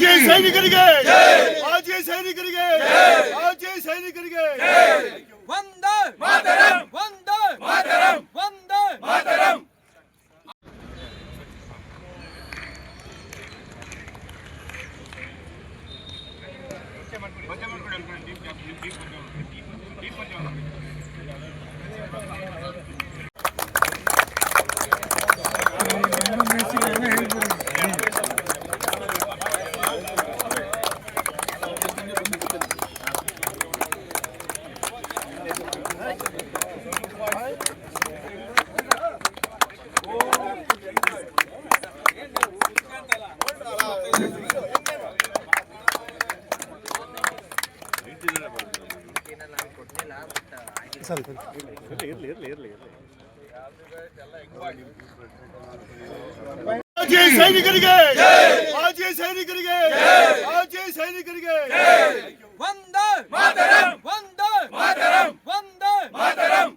ಸೈನಿಕರಿಗೆ. ಮಾಜಿ ಸೈನಿಕರಿಗೆ. ಮಾಜಿ ಸೈನಿಕರಿಗೆ. ಒಂದ ಮಾತರಂ. ಒಂದ ಮಾತರಂ. ಒಂದ ಮಾತರಂ. ಮಾಜಿ ಸೈನಿಕರಿಗೆ ಮಾಜಿ ಸೈನಿಕರಿಗೆ ಮಾಜಿ ಸೈನಿಕರಿಗೆ ವಂದೇ ಮಾತರಂ ವಂದೇ ಮಾತರಂ ವಂದೇ ಮಾತರಂ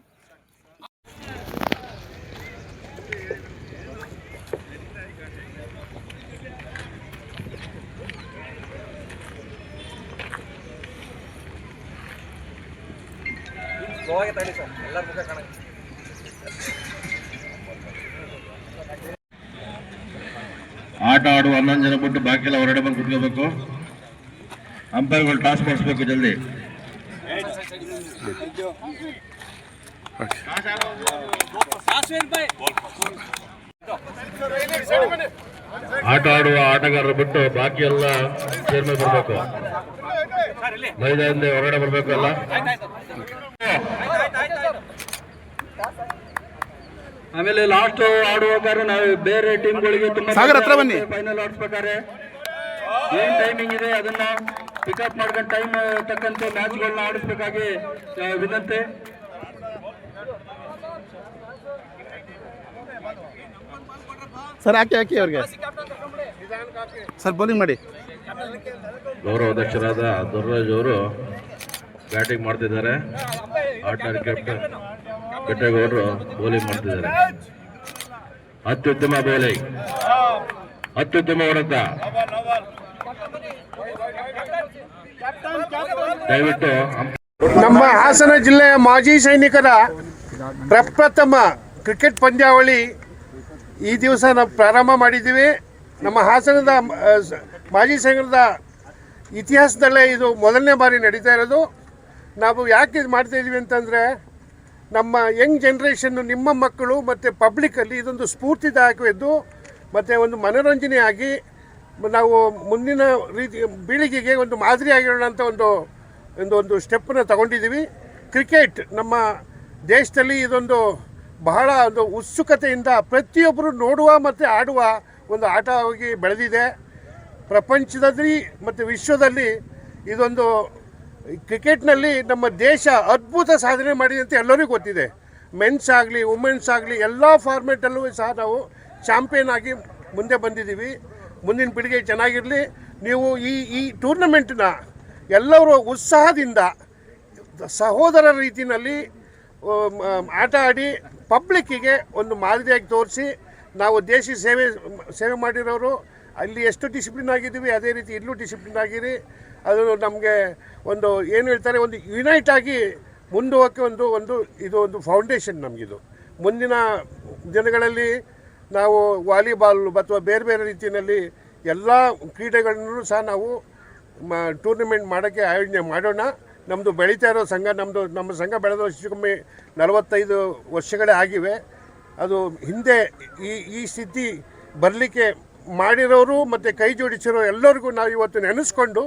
ಆಟ ಆಡುವ ಹನ್ನೊಂದು ಜನ ಬಿಟ್ಟು ಬಾಕಿ ಎಲ್ಲ ಹೊರಗಡೆ ಬಂದು ಕುತ್ಕೋಬೇಕು. ಅಂಪೈರ್ಗಳು ಟಾಸ್ ಮಾಡಿಸ್ಬೇಕು ಜಲ್ದಿ. ಆಟ ಆಡುವ ಆಟಗಾರರು ಬಿಟ್ಟು ಬಾಕಿ ಎಲ್ಲ ಸೇರ್ಮೆ ಬರಬೇಕು. ಮೈದಾನದಿಂದ ಹೊರಗಡೆ ಬರಬೇಕು ಎಲ್ಲ ಆಮೇಲೆ ಲಾಸ್ಟ್ ಆಡುವಾಗ ನಾವು ಬೇರೆ ಟೀಮ್ಗಳಿಗೆ ತುಂಬಾ ಸಾಗರ್ ಹತ್ರ ಬನ್ನಿ. ಫೈನಲ್ ಆಡಿಸ್ಬೇಕಾದ್ರೆ. ಏನ್ ಟೈಮಿಂಗ್ ಇದೆ ಅದನ್ನ ಪಿಕಪ್ ಮಾಡ್ಕೊಂಡು ಟೈಮ್ ತಕ್ಕಂತೆ ಮ್ಯಾಚ್ಗಳನ್ನ ಆಡಿಸ್ಬೇಕಾಗಿ ವಿನಂತಿ. ಸರ್ ಹಾಕಿ ಹಾಕಿ ಅವ್ರಿಗೆ? ಸರ್ ಬೌಲಿಂಗ್ ಮಾಡಿ. ಗೌರವ ಅಧ್ಯಕ್ಷರಾದ ದುರ್ರಾಜ್ ಅವರು ಬ್ಯಾಟಿಂಗ್ ಮಾಡ್ತಿದ್ದಾರೆ. ಆಟ ಕ್ಯಾಪ್ಟನ್ ಬೆಟ್ಟಗೌಡರು ಬೌಲಿಂಗ್ ಮಾಡ್ತಿದ್ದಾರೆ. ಅತ್ಯುತ್ತಮ ಬೌಲಿಂಗ್ ಅತ್ಯುತ್ತಮ ಹೊಡೆತ. ದಯವಿಟ್ಟು ನಮ್ಮ ಹಾಸನ ಜಿಲ್ಲೆಯ ಮಾಜಿ ಸೈನಿಕರ ಪ್ರಪ್ರಥಮ ಕ್ರಿಕೆಟ್ ಪಂದ್ಯಾವಳಿ ಈ ದಿವಸ ನಾವು ಪ್ರಾರಂಭ ಮಾಡಿದ್ದೀವಿ. ನಮ್ಮ ಹಾಸನದ ಮಾಜಿ ಸೈನಿಕರದ ಇತಿಹಾಸದಲ್ಲೇ ಇದು ಮೊದಲನೇ ಬಾರಿ ನಡೀತಾ ಇರೋದು. ನಾವು ಯಾಕೆ ಇದು ಮಾಡ್ತಾ ಇದ್ದೀವಿ ಅಂತಂದರೆ ನಮ್ಮ ಯಂಗ್ ಜನ್ರೇಷನ್ನು ನಿಮ್ಮ ಮಕ್ಕಳು ಮತ್ತು ಪಬ್ಲಿಕ್ಕಲ್ಲಿ ಇದೊಂದು ಸ್ಫೂರ್ತಿದಾಯಕವಿದ್ದು ಮತ್ತು ಒಂದು ಮನೋರಂಜನೆಯಾಗಿ ನಾವು ಮುಂದಿನ ರೀತಿ ಪೀಳಿಗೆಗೆ ಒಂದು ಮಾದರಿಯಾಗಿರೋಣ ಅಂತ ಒಂದು ಒಂದು ಒಂದು ಸ್ಟೆಪ್ಪನ್ನು ತಗೊಂಡಿದ್ದೀವಿ. ಕ್ರಿಕೆಟ್ ನಮ್ಮ ದೇಶದಲ್ಲಿ ಇದೊಂದು ಬಹಳ ಒಂದು ಉತ್ಸುಕತೆಯಿಂದ ಪ್ರತಿಯೊಬ್ಬರು ನೋಡುವ ಮತ್ತು ಆಡುವ ಒಂದು ಆಟವಾಗಿ ಬೆಳೆದಿದೆ. ಪ್ರಪಂಚದಲ್ಲಿ ಮತ್ತು ವಿಶ್ವದಲ್ಲಿ ಇದೊಂದು ಕ್ರಿಕೆಟ್ನಲ್ಲಿ ನಮ್ಮ ದೇಶ ಅದ್ಭುತ ಸಾಧನೆ ಮಾಡಿದೆ ಅಂತ ಎಲ್ಲರಿಗೂ ಗೊತ್ತಿದೆ. ಮೆನ್ಸ್ ಆಗಲಿ ವುಮೆನ್ಸ್ ಆಗಲಿ, ಎಲ್ಲ ಫಾರ್ಮೆಟಲ್ಲೂ ಸಹ ನಾವು ಚಾಂಪಿಯನ್ ಆಗಿ ಮುಂದೆ ಬಂದಿದ್ದೀವಿ. ಮುಂದಿನ ಪೀಳಿಗೆ ಚೆನ್ನಾಗಿರಲಿ. ನೀವು ಈ ಈ ಟೂರ್ನಮೆಂಟನ್ನ ಎಲ್ಲರೂ ಉತ್ಸಾಹದಿಂದ ಸಹೋದರ ರೀತಿಯಲ್ಲಿ ಆಟ ಆಡಿ ಪಬ್ಲಿಕ್ಕಿಗೆ ಒಂದು ಮಾದರಿಯಾಗಿ ತೋರಿಸಿ ನಾವು ದೇಶಿ ಸೇವೆ ಸೇವೆ ಮಾಡಿರೋರು. ಅಲ್ಲಿ ಎಷ್ಟು ಡಿಸಿಪ್ಲಿನ್ ಆಗಿದ್ದೀವಿ, ಅದೇ ರೀತಿ ಇಲ್ಲೂ ಡಿಸಿಪ್ಲಿನ್ ಆಗಿರಿ. ಅದು ನಮಗೆ ಒಂದು ಏನು ಹೇಳ್ತಾರೆ, ಒಂದು ಯುನೈಟ್ ಆಗಿ ಮುಂದೋಗಕ್ಕೆ ಒಂದು ಒಂದು ಇದು ಒಂದು ಫೌಂಡೇಶನ್ ನಮಗಿದು. ಮುಂದಿನ ದಿನಗಳಲ್ಲಿ ನಾವು ವಾಲಿಬಾಲ್ ಅಥವಾ ಬೇರೆ ಬೇರೆ ರೀತಿಯಲ್ಲಿ ಎಲ್ಲ ಕ್ರೀಡೆಗಳನ್ನು ಸಹ ನಾವು ಮ ಟೂರ್ನಮೆಂಟ್ ಮಾಡೋಕ್ಕೆ ಆಯೋಜನೆ ಮಾಡೋಣ. ನಮ್ಮದು ಬೆಳೀತಾ ಇರೋ ಸಂಘ ನಮ್ಮದು ನಮ್ಮ ಸಂಘ ಬೆಳೆದ ವರ್ಷಕ್ಕೊಮ್ಮೆ ಕಮ್ಮಿ ನಲವತ್ತೈದು ವರ್ಷಗಳೇ ಆಗಿವೆ. ಅದು ಹಿಂದೆ ಈ ಈ ಸ್ಥಿತಿ ಬರಲಿಕ್ಕೆ ಮಾಡಿರೋರು ಮತ್ತು ಕೈ ಜೋಡಿಸಿರೋ ಎಲ್ಲರಿಗೂ ನಾವು ಇವತ್ತು ನೆನೆಸ್ಕೊಂಡು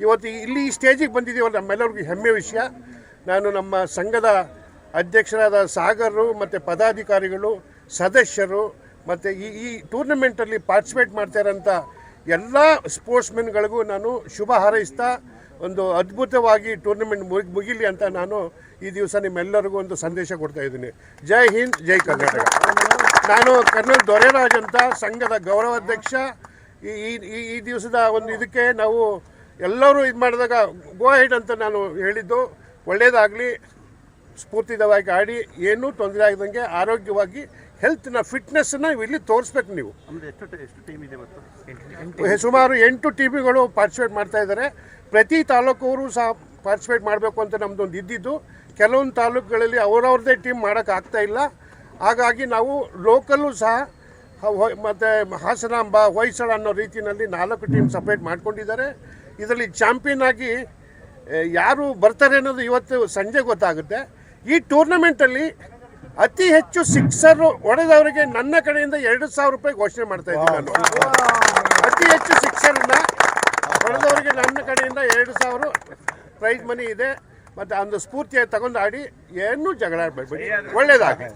ಇವತ್ತು ಇಲ್ಲಿ ಈ ಸ್ಟೇಜಿಗೆ ಬಂದಿದ್ದೀವಲ್ಲ ನಮ್ಮೆಲ್ಲರಿಗೂ ಹೆಮ್ಮೆ ವಿಷಯ. ನಾನು ನಮ್ಮ ಸಂಘದ ಅಧ್ಯಕ್ಷರಾದ ಸಾಗರರು ಮತ್ತು ಪದಾಧಿಕಾರಿಗಳು, ಸದಸ್ಯರು ಮತ್ತು ಈ ಈ ಟೂರ್ನಮೆಂಟಲ್ಲಿ ಪಾರ್ಟಿಸಿಪೇಟ್ ಮಾಡ್ತಾ ಇರೋಂಥ ಎಲ್ಲ ಸ್ಪೋರ್ಟ್ಸ್ಮೆನ್ಗಳಿಗೂ ನಾನು ಶುಭ ಹಾರೈಸ್ತಾ ಒಂದು ಅದ್ಭುತವಾಗಿ ಟೂರ್ನಮೆಂಟ್ ಮುಗಿ, ಮುಗಿಲಿ ಅಂತ ನಾನು ಈ ದಿವಸ ನಿಮ್ಮೆಲ್ಲರಿಗೂ ಒಂದು ಸಂದೇಶ ಕೊಡ್ತಾ ಇದ್ದೀನಿ. ಜೈ ಹಿಂದ್, ಜೈ ಕರ್ನಾಟಕ. ನಾನು ಕರ್ನಲ್ ದೊರೆರಾಜ್ ಅಂತ ಸಂಘದ ಗೌರವಾಧ್ಯಕ್ಷ ಈ ಈ- ದಿವಸದ ಒಂದು ಇದಕ್ಕೆ ನಾವು ಎಲ್ಲರೂ ಇದು ಮಾಡಿದಾಗ ಗೋ ಹೆಡ್ ಅಂತ ನಾನು ಹೇಳಿದ್ದು. ಒಳ್ಳೆಯದಾಗಲಿ ಸ್ಫೂರ್ತಿದವಾಗಿ ಆಡಿ ಏನೂ ತೊಂದರೆ ಆಗದಂಗೆ ಆರೋಗ್ಯವಾಗಿ ಹೆಲ್ತ್ನ ಫಿಟ್ನೆಸ್ನ ಇಲ್ಲಿ ತೋರಿಸ್ಬೇಕು ನೀವು. ಸುಮಾರು ಎಂಟು ಟೀಮ್ಗಳು ಪಾರ್ಟಿಸಿಪೇಟ್ ಮಾಡ್ತಾ ಇದ್ದಾರೆ. ಪ್ರತಿ ತಾಲೂಕವರು ಸಹ ಪಾರ್ಟಿಸಿಪೇಟ್ ಮಾಡಬೇಕು ಅಂತ ನಮ್ಮದೊಂದು ಇದ್ದಿದ್ದು. ಕೆಲವೊಂದು ತಾಲೂಕುಗಳಲ್ಲಿ ಅವ್ರವ್ರದ್ದೇ ಟೀಮ್ ಮಾಡೋಕ್ಕಾಗ್ತಾ ಇಲ್ಲ. ಹಾಗಾಗಿ ನಾವು ಲೋಕಲ್ಲು ಸಹ ಮತ್ತು ಹಾಸನಾಂಬ, ಹೊಯ್ಸಳ ಅನ್ನೋ ರೀತಿಯಲ್ಲಿ ನಾಲ್ಕು ಟೀಮ್ ಸಪ್ರೇಟ್ ಮಾಡ್ಕೊಂಡಿದ್ದಾರೆ. ಇದರಲ್ಲಿ ಚಾಂಪಿಯನ್ ಆಗಿ ಯಾರು ಬರ್ತಾರೆ ಅನ್ನೋದು ಇವತ್ತು ಸಂಜೆ ಗೊತ್ತಾಗುತ್ತೆ. ಈ ಟೂರ್ನಮೆಂಟಲ್ಲಿ ಅತಿ ಹೆಚ್ಚು ಸಿಕ್ಸರ್ ಹೊಡೆದವರಿಗೆ ನನ್ನ ಕಡೆಯಿಂದ ಎರಡು ಸಾವಿರ ರೂಪಾಯಿ ಘೋಷಣೆ ಮಾಡ್ತಾ ಇದ್ದೀನಿ ನಾನು. ಅತಿ ಹೆಚ್ಚು ಸಿಕ್ಸರನ್ನ ಹೊಡೆದವರಿಗೆ ನನ್ನ ಕಡೆಯಿಂದ ಎರಡು ಸಾವಿರ ಪ್ರೈಸ್ ಮನಿ ಇದೆ. ಮತ್ತು ಒಂದು ಸ್ಫೂರ್ತಿಯಾಗಿ ತಗೊಂಡು ಆಡಿ ಏನೂ ಜಗಳ ಆಡಬೇಡಿ ಒಳ್ಳೇದಾಗಲಿ.